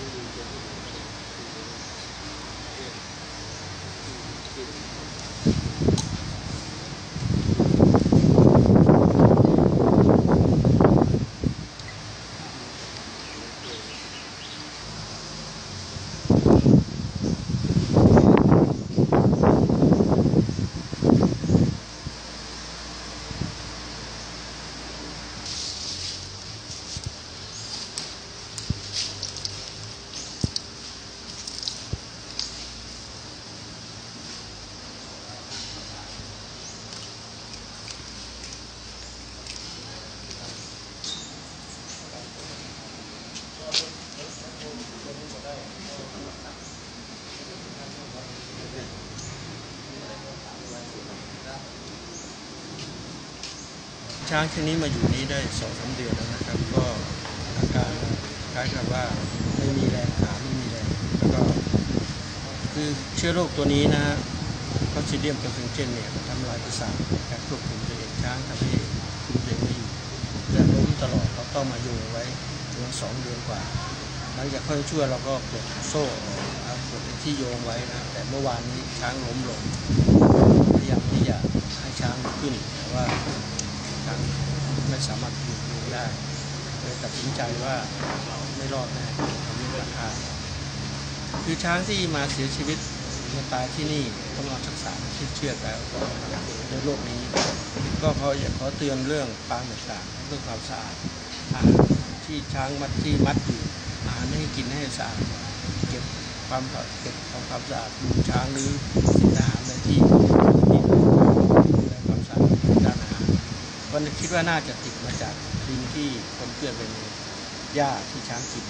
Thank you. ช้างชุดนี้มาอยู่นี้ได้สองสาเดือนแล้วนะครับ ก็อาการคล้ายกับว่าไม่มีแรงขาไม่มีแรงแล้วก็คือเชื้อโรคตัวนี้นะคอนซิเดียมกับซิงเจนเนี่ยทำลายประสาทการควบคุมตัวเองช้างทำให้คุมตัวเงไม่อยู่แต่ล้มตลอดเขาต้องมาอยู่ไว้ถึงสองเดือนกว่า ลังจากค่อยช่วยเราก็ปลดโซ่นะครับปลดที่โยงไว้นะแต่เมื่อวานนี้ช้างล้มลงพยายามที่จะให้ช้างขึ้นแต่ว่าช้างไม่สามารถหยุดโยงได้เลยตัดสินใจว่าไม่รอดแน่ทำให้ราคาคือช้างที่มาเสียชีวิตมาตายที่นี่ต้องนอนรักษาที่เชือกแล้วในโรคนี้ ก็เขาอยากขอเตือนเรื่องปางต่างๆเรื่องความสะอาดที่ช้างมัดที่มัดอยู่ อาหารไม่ให้กินให้สะอาดเก็บความเก็บทำความสะอาดดูช้างหรือสินอาหารในที่ที่ดูแลความสะอาดด้านอาหารวันคิดว่าน่าจะติดมาจากดินที่คนเกลือนเป็นหญ้าที่ช้างกิน